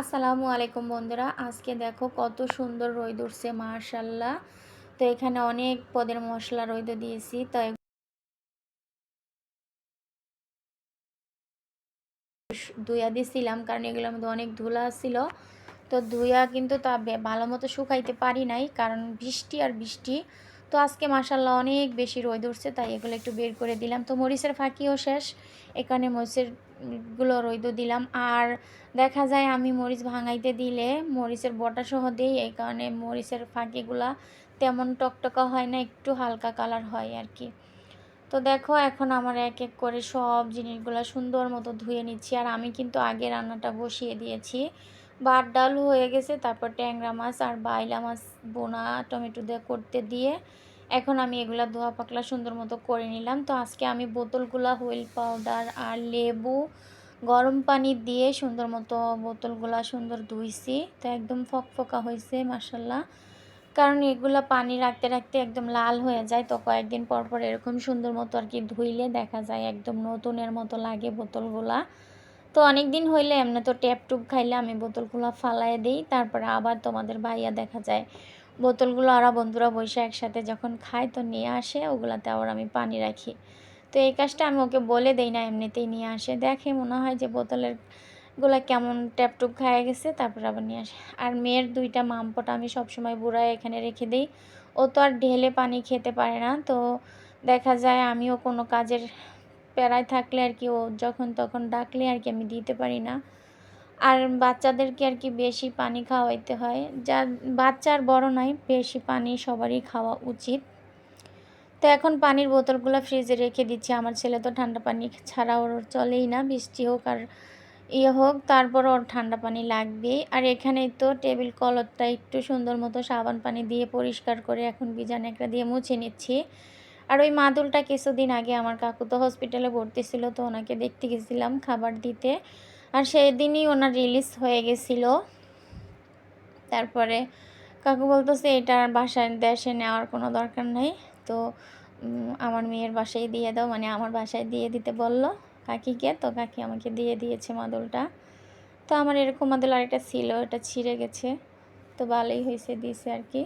আসসালামু আলাইকুম বন্ধুরা। আজকে দেখো কত সুন্দর রোদ উঠছে মার্শাল্লাহ তো এখানে অনেক পদের মশলা রোদ দিয়েছি, তো ধুয়া দিয়েছিলাম কারণ এগুলোর মধ্যে অনেক ধুলা ছিল। তো ধুয়া কিন্তু তা ভালো মতো শুকাইতে পারি নাই কারণ বৃষ্টি আর বৃষ্টি। তো আজকে মাসাল্লাহ অনেক বেশি রোদ উঠছে, তাই এগুলো একটু বের করে দিলাম। তো মরিচের ফাঁকিও শেষ, এখানে মরিচের গুলো রৈদ দিলাম। আর দেখা যায় আমি মরিচ ভাঙাইতে দিলে মরিচের বটা সহ দিই, এই কারণে মরিচের ফাঁকিগুলা তেমন টকটকা হয় না, একটু হালকা কালার হয় আর কি তো দেখো, এখন আমার এক এক করে সব জিনিসগুলো সুন্দর মতো ধুয়ে নিচ্ছি। আর আমি কিন্তু আগে রান্নাটা বসিয়ে দিয়েছি। ভাত, ডাল হয়ে গেছে, তারপর ট্যাংরা মাছ আর বাইলা মাছ বোনা টমেটো দিয়ে করতে দিয়ে এখন আমি এগুলা ধোয়া পাকলা সুন্দর মতো করে নিলাম। তো আজকে আমি বোতলগুলা হুইল পাউডার আর লেবু গরম পানি দিয়ে সুন্দর মতো বোতলগুলা সুন্দর ধুইছি। তো একদম ফকফকা হয়েছে মাসাল্লাহ কারণ এগুলা পানি রাখতে রাখতে একদম লাল হয়ে যায়। তো কয়েকদিন পর পর এরকম সুন্দর মতো আর কি ধুইলে দেখা যায় একদম নতুনের মতো লাগে বোতলগুলা। তো অনেক দিন হইলে এমনি তো ট্যাপ টুপ খাইলে আমি বোতলগুলো ফালাই দিই। তারপরে আবার তোমাদের ভাইয়া দেখা যায় বোতলগুলো আরও বন্ধুরা বসে একসাথে যখন খায় তো নিয়ে আসে, ওগুলাতে আবার আমি পানি রাখি। তো এই কাজটা আমি ওকে বলে দেই না, এমনিতেই নিয়ে আসে। দেখে মনে হয় যে বোতলেরগুলা কেমন ট্যাপটুপ খায় গেছে, তারপর আবার নিয়ে আসে। আর মেয়ের দুইটা মামপটা আমি সবসময় বুড়ায় এখানে রেখে দিই। ও তো আর ঢেলে পানি খেতে পারে না, তো দেখা যায় আমিও কোনো কাজের প্যারায় থাকলে আর কি ও যখন তখন ডাকলে আর কি আমি দিতে পারি না। আর বাচ্চাদেরকে আর কি বেশি পানি খাওয়াইতে হয়। যা বাচ্চা আর বড় নয় বেশি পানি সবারই খাওয়া উচিত। তো এখন পানির বোতলগুলো ফ্রিজে রেখে দিচ্ছি। আমার ছেলে তো ঠান্ডা পানি ছাড়া ওর চলেই না, বৃষ্টি হোক আর ইয়ে হোক, তারপর ওর ঠান্ডা পানি লাগবেই। আর এখানেই তো টেবিল কলরটা একটু সুন্দর মতো সাবান পানি দিয়ে পরিষ্কার করে এখন বিজান একটা দিয়ে মুছে নিচ্ছি। আর ওই মাদুলটা কিছুদিন আগে আমার কাকু তো হসপিটালে ভর্তি ছিল, তো ওনাকে দেখতে গেছিলাম খাবার দিতে। আর সেই দিনই ওনার রিলিজ হয়ে গেছিল। তারপরে কাকু বলতেছে, এটা বাসায় দেশে নেওয়ার কোনো দরকার নেই। তো আমার মেয়ের বাসায় দিয়ে দাও। মানে আমার বাসায় দিয়ে দিতে বলল কাকিকে। তো কাকি আমাকে দিয়ে দিয়েছে মাদুলটা। তো আমার এরকম মাদুল আরেকটা ছিল এটা ছিঁড়ে গেছে। তো ভালোই হয়েছে দিয়েছে আর কি।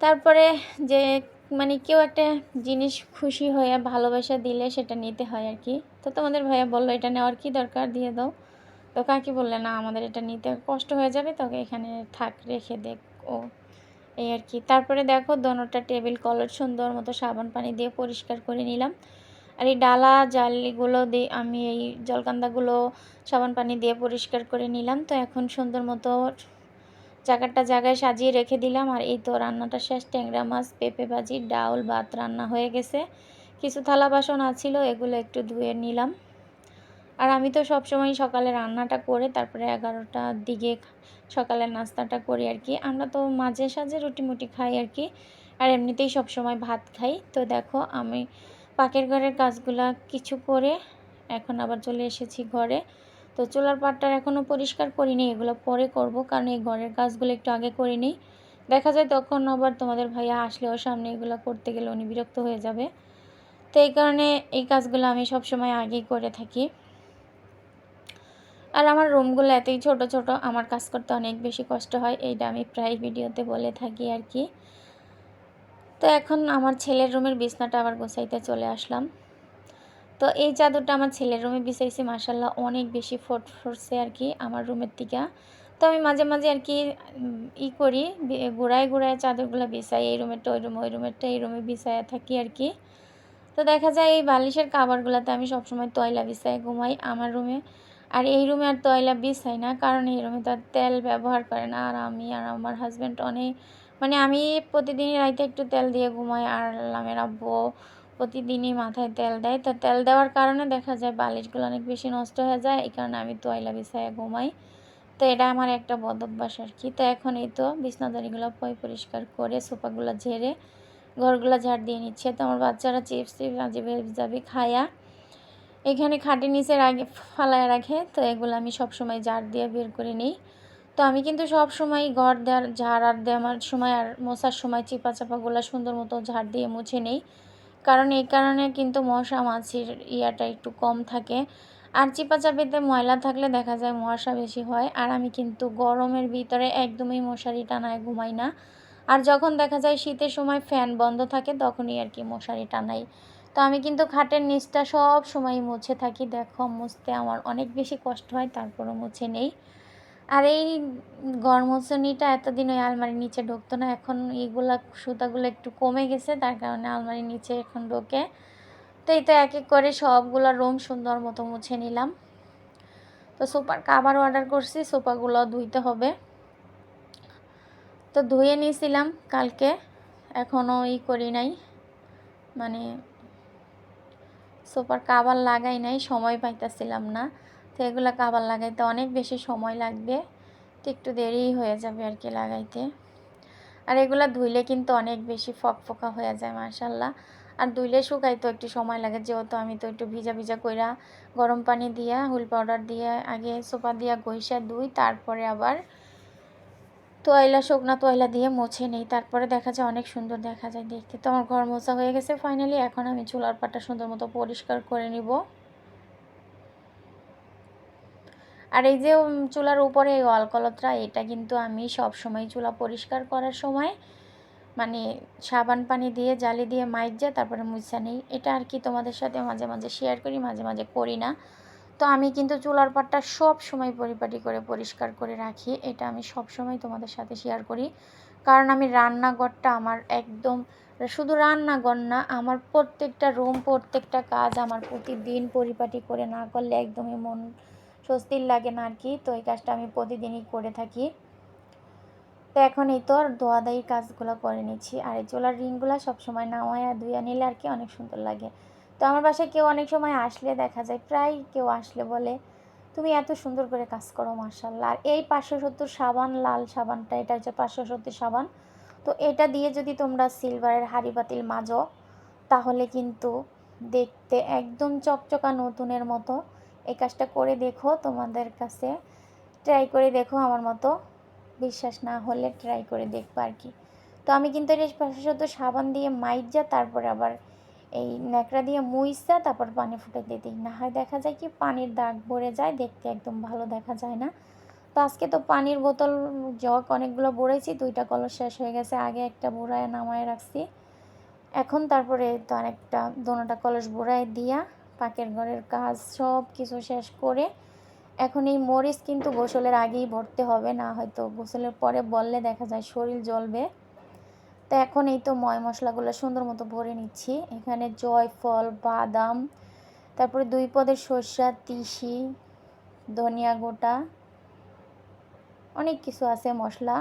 তারপরে যে মানে কেউ একটা জিনিস খুশি হয়ে ভালোবাসা দিলে সেটা নিতে হয় আর কি। তো তোমাদের ভাইয়া বলল, এটা নেওয়ার কি দরকার? দিয়ে দাও। তো কাকি বললে, না, আমাদের এটা নিতে কষ্ট হয়ে যাবে, তোকে এখানে থাক, রেখে দেখ ও। এই আর কি। তারপরে দেখো, দোনোটা টেবিল কলর সুন্দর মতো সাবান পানি দিয়ে পরিষ্কার করে নিলাম। আর এই ডালা, জালিগুলো দিয়ে আমি এই জলকান্দাগুলো সাবান পানি দিয়ে পরিষ্কার করে নিলাম। তো এখন সুন্দর মতো জায়গাটা জায়গায় সাজিয়ে রেখে দিলাম। আর এই তো রান্নাটা শেষ, ট্যাংরা মাছ, পেঁপে ভাজি, ডাউল, ভাত রান্না হয়ে গেছে। কিছু থালা বাসন আছিল, এগুলো একটু ধুয়ে নিলাম। আর আমি তো সবসময় সকালে রান্নাটা করে তারপরে এগারোটার দিকে সকালের নাস্তাটা করি আর কি। আমরা তো মাঝে সাঝে রুটি মুটি খাই আর কি, আর এমনিতেই সবসময় ভাত খাই। তো দেখো, আমি পাকের ঘরের কাজগুলা কিছু করে এখন আবার চলে এসেছি ঘরে। তো চুলার পাটটার এখনও পরিষ্কার করিনি, এগুলো পরে করব কারণ এই ঘরের কাজগুলো একটু আগে করে নিই দেখা যায় তখন আবার তোমাদের ভাইয়া আসলেও সামনে এগুলো করতে গেলে উনি বিরক্ত হয়ে যাবে। তো এই কারণে এই কাজগুলো আমি সব সময় আগেই করে থাকি। আর আমার রুমগুলো এতই ছোট ছোট, আমার কাজ করতে অনেক বেশি কষ্ট হয়, এইটা আমি প্রায় ভিডিওতে বলে থাকি আর কি। তো এখন আমার ছেলের রুমের বিছনাটা আবার গোছাইতে চলে আসলাম। তো এই চাদরটা আমার ছেলের রুমে বিছাইছি মাসাল্লাহ অনেক বেশি ফোট ফুটছে আর কি আমার রুমের দিকে। তো আমি মাঝে মাঝে আর কি ই করি ঘোড়ায় ঘোড়ায় চাদরগুলো বিছাই, এই রুমেরটা, ওই রুম, ওই রুমেরটা, এই রুমে বিছাইয়া থাকি আর কি। তো দেখা যায় এই বালিশের কাবারগুলোতে আমি সবসময় তয়লা বিছাই ঘুমাই আমার রুমে। আর এই রুমে আর তয়লা বিছাই না, কারণ এই রুমে তো আর তেল ব্যবহার করে না। আর আমি আর আমার হাজব্যান্ড অনেক মানে আমি প্রতিদিনই রাইতে একটু তেল দিয়ে ঘুমাই আর আমের আব্বু প্রতিদিনই মাথায় তেল দেয়। তো তেল দেওয়ার কারণে দেখা যায় বালিশগুলো অনেক বেশি নষ্ট হয়ে যায়, এই কারণে আমি তয়লা বিছাইয়া ঘুমাই। তো এটা আমার একটা বদ অভ্যাস আর কি। তো এখন এই তো বিছনাদারিগুলো পয় পরিষ্কার করে, সোফাগুলো ঝেড়ে ঘরগুলো ঝাড় দিয়ে নিচ্ছে। তো আমার বাচ্চারা চিপস চিপস আজীবে যাবি খায়া। এখানে খাটের নিচে রাখে, ফালায় রাখে। তো এগুলো আমি সবসময় ঝাড় দিয়ে বের করে নিই। তো আমি কিন্তু সব সময় ঘর দেওয়ার, ঝাড় আর দেওয়ার সময় আর মশার সময় চিপা চাপাগুলো সুন্দর মতো ঝাড় দিয়ে মুছে নেই। কারণ এই কারণে কিন্তু মশা মাছির ইয়াটা একটু কম থাকে। আর চিপা চাপিতে ময়লা থাকলে দেখা যায় মশা বেশি হয়। আর আমি কিন্তু গরমের ভিতরে একদমই মশারি টানায় ঘুমাই না। আর যখন দেখা যায় শীতের সময় ফ্যান বন্ধ থাকে, তখনই আর কি মশারি টানাই। তো আমি কিন্তু খাটের নিচটা সব সময় মুছে থাকি। দেখো, মুছতে আমার অনেক বেশি কষ্ট হয়, তারপরও মুছে নেই। আর এই গরমোচনিটা এতদিন ওই আলমারির নিচে ঢুকতো না, এখন এইগুলা সুতাগুলো একটু কমে গেছে, তার কারণে আলমারির নিচে এখন ঢোকে। তো এই তো এক এক করে সবগুলো রুম সুন্দর মতো মুছে নিলাম। তো সোফার কাবার অর্ডার করছি, সোফাগুলো ধুইতে হবে। তো ধুয়ে নিয়েছিলাম কালকে এখনও ই করি নাই। মানে সোফার কাবার লাগাই নাই, সময় পাইতেছিলাম না। তো এগুলো কাবার লাগাইতে অনেক বেশি সময় লাগবে, তো একটু দেরিই হয়ে যাবে আর কি লাগাইতে। আর এগুলো ধুইলে কিন্তু অনেক বেশি ফক ফকফকা হয়ে যায় মার্শাল্লাহ আর ধুইলে শুকাইতে একটু সময় লাগে, যেহেতু আমি তো একটু ভিজা ভিজা কইরা গরম পানি দিয়া হুল পাউডার দিয়ে, আগে সোপা দিয়া ঘষা ধুই, তারপরে আবার তোয়লা শুকনা তোয়লা দিয়ে মুছে নেই। তারপরে দেখা যায় অনেক সুন্দর দেখা যায় দেখতে। তো আমার ঘর মোছা হয়ে গেছে ফাইনালি এখন আমি চুলার পাটা সুন্দর মতো পরিষ্কার করে নিব। আর এই যে চুলার উপরে এই অলকলতরা এটা কিন্তু আমি সব সময় চুলা পরিষ্কার করার সময় মানে সাবান পানি দিয়ে, জালি দিয়ে মাইজা, তারপরে মুছা নেই। এটা আর কি তোমাদের সাথে মাঝে মাঝে শেয়ার করি, মাঝে মাঝে করি না। তো আমি কিন্তু চুলার পাটটা সব সময় পরিপাটি করে পরিষ্কার করে রাখি। এটা আমি সব সময় তোমাদের সাথে শেয়ার করি। কারণ আমি রান্নাঘরটা আমার একদম, শুধু রান্নাঘর না, আমার প্রত্যেকটা রুম প্রত্যেকটা কাজ আমার প্রতিদিন পরিপাটি করে না করলে একদমই মন স্বস্তির লাগে না আর কি তো এই কাজটা আমি প্রতিদিনই করে থাকি। তো এখন এই তো আর দোয়াদায়ী কাজগুলো করে নিচ্ছি। আর এই চোলার রিংগুলো সবসময় নাওয়ায় ধুয়ে নিলে আর কি অনেক সুন্দর লাগে। তো আমার বাসায় কেউ অনেক সময় আসলে দেখা যায়, প্রায় কেউ আসলে বলে, তুমি এত সুন্দর করে কাজ করো মার্শাল্লাহ আর এই পাঁচশো সত্তর সাবান, লাল সাবানটা, এটা হচ্ছে পাঁচশো সত্তর সাবান। তো এটা দিয়ে যদি তোমরা সিলভারের হাড়ি বাতিল মাজো, তাহলে কিন্তু দেখতে একদম চকচকা নতুনের মতো। এই কাজটা করে দেখো, তোমাদের কাছে ট্রাই করে দেখো, আমার মতো। বিশ্বাস না হলে ট্রাই করে দেখব আর কি। তো আমি কিন্তু এটা বিশেষত সাবান দিয়ে মাইজা, তারপরে আবার এই ন্যাকড়া দিয়ে মুইসা, তারপর পানি ফুটে দিই। না হয় দেখা যায় কি পানির দাগ ভরে যায়, দেখতে একদম ভালো দেখা যায় না। তো আজকে তো পানির বোতল, জগ অনেকগুলো ভরেছি, দুইটা কলস শেষ হয়ে গেছে, আগে একটা বোড়ায় নামায় রাখছি। এখন তারপরে তো অনেকটা দোনোটা কলস বোড়ায় দিয়া, পাকের ঘরের কাজ সব কিছু শেষ করে, এখন এই মরিচ কিন্তু গোসলের আগেই ভরতে হবে, না হয়তো গোসলের পরে বললে দেখা যায় শরীর জ্বলবে। তো এখন এই তো ময় মশলাগুলো সুন্দর মতো ভরে নিচ্ছি। এখানে জয়ফল, বাদাম, তারপরে দুই পদের সর্ষা, তিসি, ধনিয়া গোটা অনেক কিছু আছে মশলা।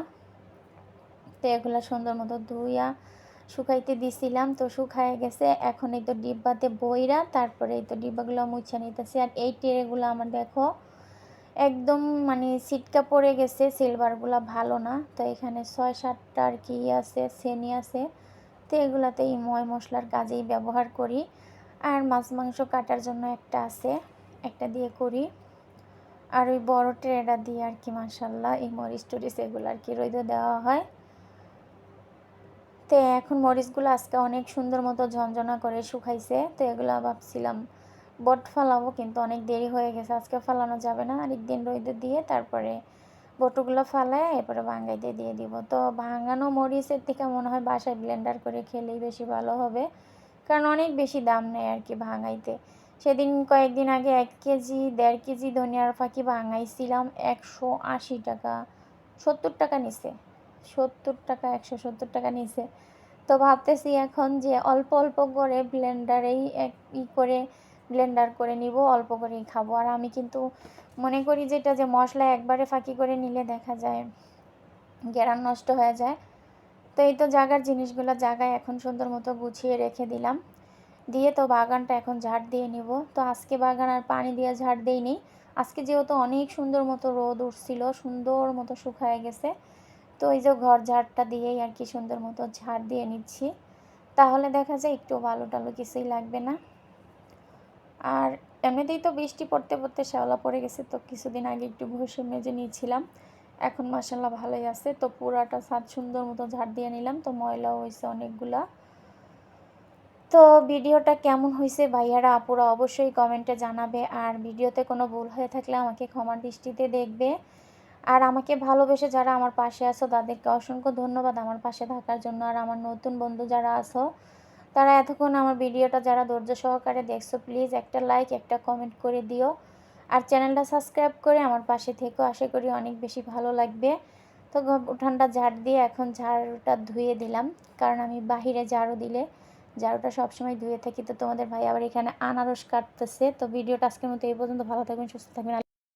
তো এগুলো সুন্দর মতো ধুইয়া শুকাইতে দিছিলাম, তো শুকায় গেছে। এখন এই তো ডিব্বাতে বইরা তারপরে এই তো ডিব্বাগুলো মুছে নিতেছি। আর এই টেরেগুলো আমার দেখো একদম মানে সিটকা পড়ে গেছে, সিলভারগুলো ভালো না। তো এখানে ছয় সাতটা আর কি আছে সেনি আছে। তো এগুলাতে এই ময় মশলার কাজেই ব্যবহার করি। আর মাছ মাংস কাটার জন্য একটা আছে, একটা দিয়ে করি। আর ওই বড় ট্রেটা দিয়ে আর কি মাসাল্লাহ এই মরিচ টরিচ এগুলো আর কি রৈদ দেওয়া হয়। তো এখন মরিচগুলো আজকে অনেক সুন্দর মতো ঝনঝনা করে শুকাইছে। তো এগুলো ভাবছিলাম বট ফালাবো, কিন্তু অনেক দেরি হয়ে গেছে। আজকে ফালানো যাবে না। আরেকদিন রইদে দিয়ে তারপরে বটুগুলো ফালায়, এরপরে ভাঙ্গাইতে দিয়ে দিব। তো ভাঙানো মরিচের থেকে মনে হয় বাসায় ব্লেন্ডার করে খেলেই বেশি ভালো হবে। কারণ অনেক বেশি দাম নেয় আর কি ভাঙাইতে। সেদিন কয়েকদিন আগে এক কেজি, দেড় কেজি ধনিয়ার ফাঁকি ভাঙাইছিলাম, একশো আশি টাকা, সত্তর টাকা নিছে। সত্তর টাকা, একশো সত্তর টাকা নিছে। তো ভাবতেছি এখন যে অল্প অল্প করে ব্লেন্ডারেই এক ই করে ব্লেন্ডার করে নিব, অল্প করেই খাব। আর আমি কিন্তু মনে করি যেটা যে মশলা একবারে ফাঁকি করে নিলে দেখা যায় গেরান নষ্ট হয়ে যায়। তো এই তো জাগার জিনিসগুলো জায়গায় এখন সুন্দর মতো গুছিয়ে রেখে দিলাম। দিয়ে তো বাগানটা এখন ঝাড় দিয়ে নিব। তো আজকে বাগান আর পানি দিয়ে ঝাড় দিইনি। আজকে যেহেতু অনেক সুন্দর মতো রোদ উঠছিল, সুন্দর মতো শুকায় গেছে। তো এই যে ঘর ঝাড়টা দিয়েই আর কি সুন্দর মতো ঝাড় দিয়ে নিচ্ছি। তাহলে দেখা যায় একটু ভালো টালো কিছুই লাগবে না। আর এমনিতেই তো বৃষ্টি পড়তে পড়তে শ্যাওলা পড়ে গেছে, তো কিছুদিন আগে একটু ঘষে মেজে নিয়েছিলাম। এখন মশাল্লা ভালোই আছে, তো পুরাটা ছাদ সুন্দর মতো ঝাড় দিয়ে নিলাম, তো ময়লাও হয়েছে অনেকগুলা। তো ভিডিওটা কেমন হয়েছে ভাইয়ারা, আপুরা অবশ্যই কমেন্টে জানাবে, আর ভিডিওতে কোনো ভুল হয়ে থাকলে আমাকে ক্ষমা দৃষ্টিতে দেখবে। আর আমাকে ভালোবেসে যারা আমার পাশে আছো, তাদেরকে অসংখ্য ধন্যবাদ আমার পাশে থাকার জন্য। আর আমার নতুন বন্ধু যারা আছো তারা এতক্ষণ আমার ভিডিওটা যারা ধৈর্য সহকারে দেখছ প্লিজ একটা লাইক একটা কমেন্ট করে দিও। আর চ্যানেলটা সাবস্ক্রাইব করে আমার পাশে থেকেও আশা করি অনেক বেশি ভালো লাগবে। তো উঠানটা ঝাড় দিয়ে এখন ঝাড়ুটা ধুয়ে দিলাম, কারণ আমি বাহিরে ঝাড়ু দিলে ঝাড়ুটা সবসময় ধুয়ে থাকি। তো তোমাদের ভাই আবার এখানে আনারস কাটতেছে। তো ভিডিওটা আজকের মতো এই পর্যন্ত। ভালো থাকবেন, সুস্থ থাকবেন।